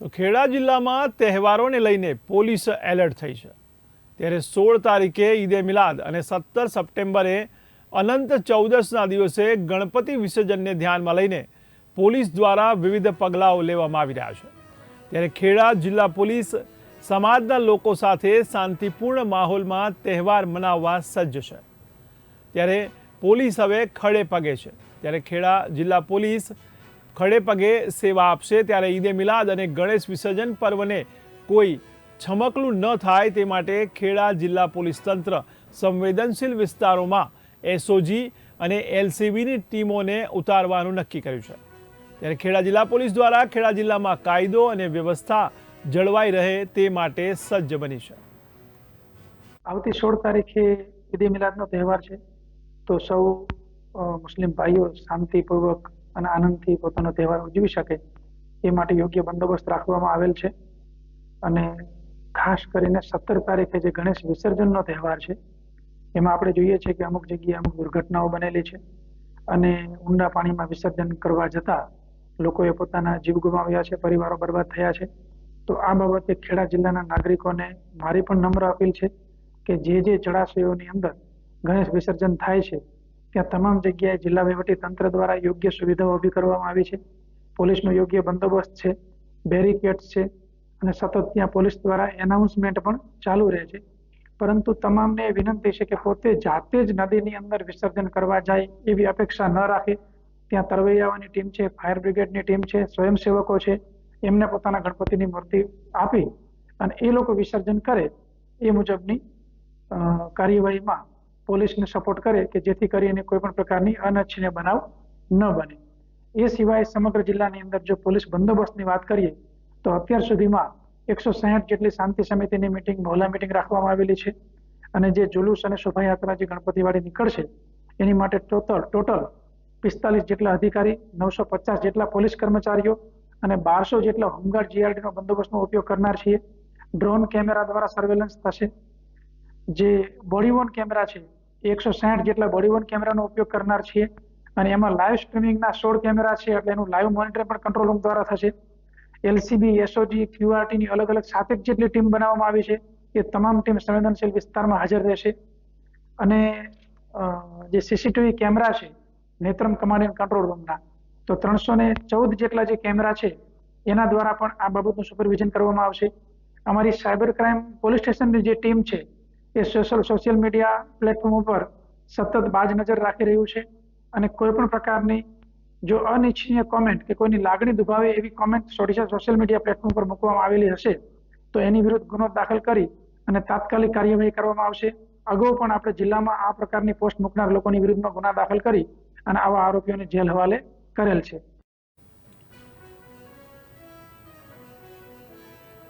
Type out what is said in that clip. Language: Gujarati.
તો ખેડા જિલ્લામાં તહેવારોને લઈને પોલીસ એલર્ટ થઈ છે. ત્યારે સોળ તારીખે ઈદે મિલાદ અને સત્તર સપ્ટેમ્બરે અનંત ચૌદસના દિવસે ગણપતિ વિસર્જનને ધ્યાનમાં લઈને પોલીસ દ્વારા વિવિધ પગલાઓ લેવામાં આવી રહ્યા છે. ત્યારે ખેડા જિલ્લા પોલીસ સમાજના લોકો સાથે શાંતિપૂર્ણ માહોલમાં તહેવાર મનાવવા સજ્જ છે. ત્યારે પોલીસ હવે ખડે પગે છે. ત્યારે ખેડા જિલ્લા પોલીસ ખડે પગે સેવા આપશે ત્યારે ઈદે મિલાદ અને ગણેશ વિસર્જન પર્વને કોઈ છમકલું ન થાય તે માટે ખેડા જિલ્લા પોલીસ તંત્ર સંવેદનશીલ વિસ્તારોમાં એસઓજી અને એલસીબીની ટીમોને ઉતારવાનું નક્કી કર્યું છે. ત્યારે ખેડા જિલ્લા પોલીસ દ્વારા ખેડા જિલ્લામાં કાયદો અને વ્યવસ્થા જળવાઈ રહે તે માટે સજ્જ બની છે. આવતી સોળ તારીખે ઈદ મિલાદનો તહેવાર છે. તો સૌ મુસ્લિમ ભાઈઓ શાંતિપૂર્વક અને આનંદથી પોતાનો તહેવાર ઉજવી શકે. એ માટે યોગ્ય બંદોબસ્ત રાખવામાં આવેલ છે. અને ખાસ કરીને સત્તર તારીખે જે ગણેશ વિસર્જનનો તહેવાર છે, એમાં આપણે જોઈએ છીએ કે અમુક જગ્યાએ અમુક દુર્ઘટનાઓ બનેલી છે. અને ઊંડા પાણીમાં વિસર્જન કરવા જતા લોકોએ પોતાના જીવ ગુમાવ્યા છે, પરિવારો બરબાદ થયા છે. તો આ બાબતે ખેડા જિલ્લાના નાગરિકોને મારી પણ નમ્ર અપીલ છે કે જે જે જળાશયોની અંદર ગણેશ વિસર્જન થાય છે ત્યાં તમામ જગ્યાએ જિલ્લા વહીવટી તંત્ર દ્વારા યોગ્ય સુવિધાઓ ઊભી કરવામાં આવી છે. પોલીસનો યોગ્ય બંદોબસ્ત છે, બેરિકેડ્સ છે અને સતત ત્યાં પોલીસ દ્વારા એનાઉન્સમેન્ટ પણ ચાલુ રહે છે. પરંતુ તમામને એ વિનંતી છે કે પોતે જાતે જ નદીની અંદર વિસર્જન કરવા જાય એવી અપેક્ષા ન રાખે. ત્યાં તરવૈયાઓની ટીમ છે, ફાયર બ્રિગેડની ટીમ છે, સ્વયંસેવકો છે, એમને પોતાના ગણપતિની મૂર્તિ આપી અને એ લોકો વિસર્જન કરે એ મુજબની કાર્યવાહીમાં પોલીસને સપોર્ટ કરે કે જેથી કરીને કોઈ પણ પ્રકારની અનિચ્છનીય બનાવ ન બને. એ સિવાય સમગ્ર જિલ્લાની અંદર જો પોલીસ બંદોબસ્તની વાત કરીએ, તો અત્યાર સુધીમાં એકસો સાહીઠ જેટલી શાંતિ સમિતિની મિટિંગ મહોલા મિટિંગ રાખવામાં આવેલી છે અને જે જુલુસ અને શોભાયાત્રા જે ગણપતિવાળી નીકળશે, એની માટે ટોટલ ટોટલ પિસ્તાલીસ જેટલા અધિકારી, નવસો પચાસ જેટલા પોલીસ કર્મચારીઓ અને બારસો જેટલા હોમગાર્ડ જીઆરડીનો બંદોબસ્તનો ઉપયોગ કરનાર છીએ. ડ્રોન કેમેરા દ્વારા સર્વેલન્સ થશે. જે બોડી વોર્ન કેમેરા છે એકસો સાઠ જેટલા બોડી કેમેરાનો ઉપયોગ કરનાર છીએ અને એમાં લાઈવ સ્ટ્રીમિંગના સોળ કેમેરા છે એટલે એનું લાઈવ મોનિટરિંગ પણ કંટ્રોલ રૂમ દ્વારા થશે. એલસીબી એસઓજી ક્યુઆરટીની અલગ અલગ સાતેક જેટલી ટીમ બનાવવામાં આવી છે એ તમામ ટીમ સંવેદનશીલ વિસ્તારમાં હાજર રહેશે. અને જે સીસીટીવી કેમેરા છે, નેત્રમ કમાન્ડ એન્ડ કંટ્રોલ રૂમના તો ત્રણસો ને ચૌદ જેટલા જે કેમેરા છે, એના દ્વારા પણ આ બાબતનું સુપરવિઝન કરવામાં આવશે. અમારી સાયબર ક્રાઇમ પોલીસ સ્ટેશનની જે ટીમ છે એ સોશિયલ સોશિયલ મીડિયા પ્લેટફોર્મ ઉપર સતત બાજ નજર રાખી રહ્યું છે અને કોઈ પણ પ્રકારની જો અનિચ્છનીય કોમેન્ટ કે કોઈની લાગણી દુભાવે એવી કોમેન્ટ સોશિયલ મીડિયા પ્લેટફોર્મ પર મૂકવામાં આવેલી હશે, તો એની વિરુદ્ધ ગુનો દાખલ કરી અને તાત્કાલિક કાર્યવાહી કરવામાં આવશે. અગાઉ પણ આપણે જિલ્લામાં આ પ્રકારની પોસ્ટ મૂકનાર લોકોની વિરુદ્ધમાં ગુના દાખલ કરી અને આવા આરોપીઓને જેલ હવાલે કરેલ છે.